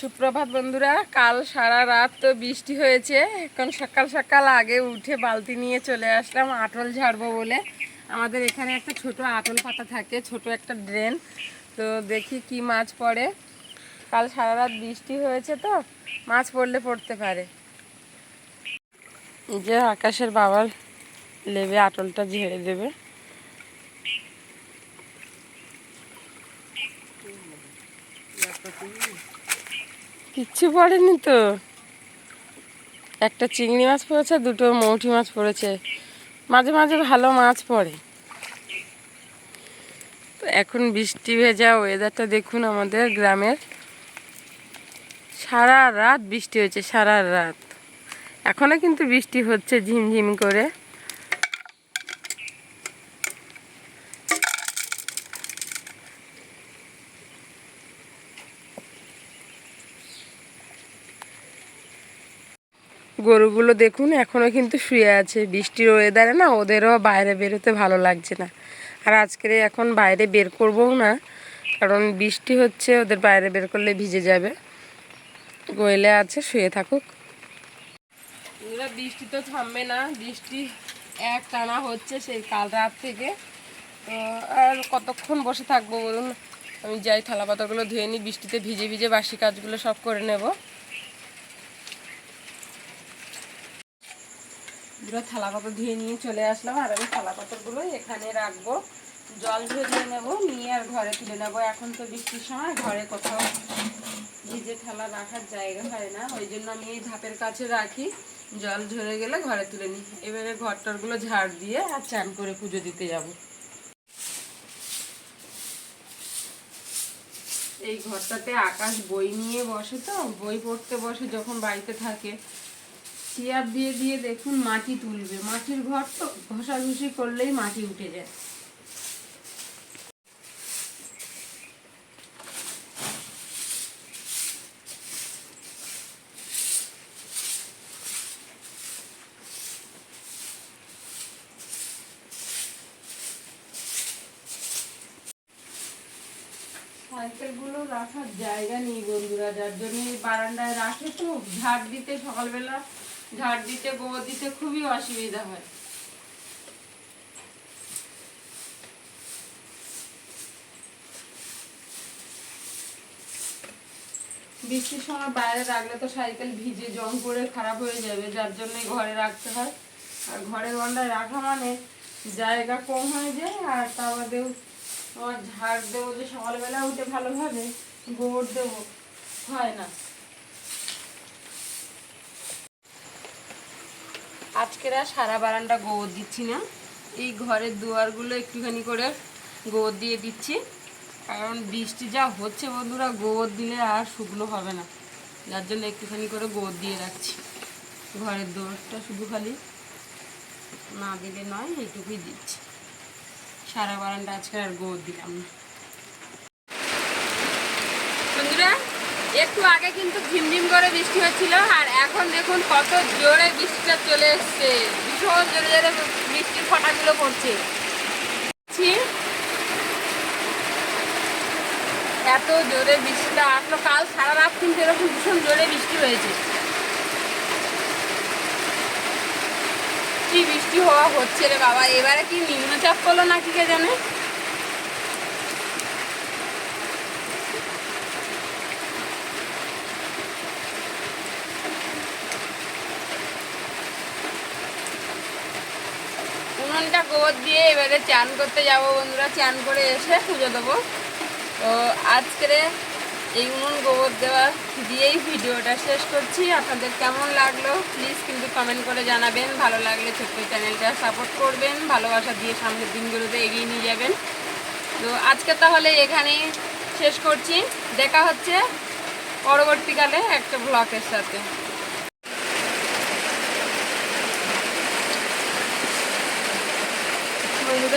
সুপ্রভাত বন্ধুরা, কাল সারা রাত তো বৃষ্টি হয়েছে। এখন সকাল সকাল আগে উঠে বালতি নিয়ে চলে আসলাম, আটল ঝাড়বো বলে। আমাদের এখানে একটা ছোট আটল পাতা থাকে, ছোট একটা ড্রেন। তো দেখি কি মাছ পড়ে। কাল সারা রাত বৃষ্টি হয়েছে তো, মাছ পড়লে পড়তে পারে। যে আকাশের বাবার লেবে আটলটা ঝেড়ে দেবে। কিচ্ছু পড়েনি তো। একটা চিংড়ি মাছ পড়েছে, দুটো মৌটি মাছ পড়েছে। মাঝে মাঝে ভালো মাছ পড়ে। তো এখন বৃষ্টি ভেজা ওয়েদারটা দেখুন আমাদের গ্রামের। সারা রাত বৃষ্টি হয়েছে, সারা রাত। এখনও কিন্তু বৃষ্টি হচ্ছে ঝিমঝিম করে। গরুগুলো দেখুন, এখনও কিন্তু শুয়ে আছে। বৃষ্টির ওয়েদারে না ওদেরও বাইরে বেরোতে ভালো লাগছে না। আর আজকের এখন বাইরে বের করবও না, কারণ বৃষ্টি হচ্ছে, ওদের বাইরে বের করলে ভিজে যাবে। গোয়েলে আছে, শুয়ে থাকুক। বৃষ্টি তো থামবে না, বৃষ্টি এক টানা হচ্ছে সেই কাল রাত থেকে। আর কতক্ষণ বসে থাকব বলুন? আমি যাই থালা পাতাগুলো ধুয়ে নিই বৃষ্টিতে ভিজে ভিজে বাসি কাজগুলো সব করে নেব। দুটো থালা পাতা ধুয়ে নিয়ে চলে আসলাম আর আমি থালা পাতাগুলো এখানে রাখব। জল ঝরিয়ে নেব, নিয়ে আর ঘরে তুলে নেব। এখন তো বৃষ্টির সময়, ঘরে কোথাও ভিজে থালা রাখার জায়গা হয় না। ওই জন্য আমি এই ধাপের কাছে রাখি। জল ঝরে গেলে ঘরে তুলে নিই। এবারে ঘরটরগুলো ঝাড় দিয়ে আর চান করে পুজো দিতে যাব। এই ঘরটাতে আকাশ বই নিয়ে বসে তো। বই পড়তে বসে যখন বাড়িতে থাকে চেয়ার দিয়ে দিয়ে দেখুন মাটি তুলবে। মাটির ঘর তো ঘষাঘষি করলেই মাটি উঠে যায়। সাইকেলগুলো রাখার জায়গা নেই বন্ধুরা, যার জন্য বারান্দায় রাখে তো। ঝাড় দিতে সকালবেলা ঝাড় দিতে, গোবর দিতে খুবই অসুবিধা হয়। বৃষ্টির সময় বাইরে রাখলে তো সাইকেল ভিজে জং করে খারাপ হয়ে যাবে, যার জন্য ঘরে রাখতে হয়। আর ঘরের বারান্দায় রাখা মানে জায়গা কম হয়ে যায়, আর তা বাদেও ঝাড় দেবো যে সকালবেলা উঠে ভালোভাবে, গোবর দেবো হয় না। আজকের আর সারা বারান্দা গোবর দিচ্ছি না। এই ঘরের দুয়ারগুলো একটুখানি করে গোবর দিয়ে দিচ্ছি। কারণ বৃষ্টি যা হচ্ছে বন্ধুরা, গোবর দিলে আর শুকনো হবে না। যার জন্য একটুখানি করে গোবর দিয়ে রাখছি। ঘরের দুয়ারটা শুধু খালি না দিলে নয়, এইটুকুই দিচ্ছি। সারা বারান্দা আজকে আর গোবর দিলাম না। বন্ধুরা একটু আগে কিন্তু ঝিমঝিম করে বৃষ্টি হচ্ছিল, আর এখন দেখুন কত জোরে বৃষ্টিটা চলে এসছে। ভীষণ জোরে জোরে বৃষ্টির ফটাগুলো পড়ছে। এত জোরে বৃষ্টিটা আসলো, কাল সারা রাত কিন্তু এরকম ভীষণ জোরে বৃষ্টি হয়েছে। কি বৃষ্টি হওয়া হচ্ছে রে বাবা, এবারে কি নিম্নচাপ করল নাকি কে জানে? উনুনটা গোবর দিয়ে এবারে চান করতে যাব বন্ধুরা। চান করে এসে পুজো দেবো। তো আজকের এই উনুন গোবর দেওয়া দিয়েই ভিডিওটা শেষ করছি। আপনাদের কেমন লাগল? প্লিজ কিন্তু কমেন্ট করে জানাবেন। ভালো লাগলে ছোট্ট চ্যানেলটা সাপোর্ট করবেন। ভালোবাসা দিয়ে সামনের দিনগুলোতে এগিয়ে নিয়ে যাবেন। তো আজকে তাহলে এখানেই শেষ করছি। দেখা হচ্ছে পরবর্তীকালে একটা ব্লকের সাথে বন্ধুরা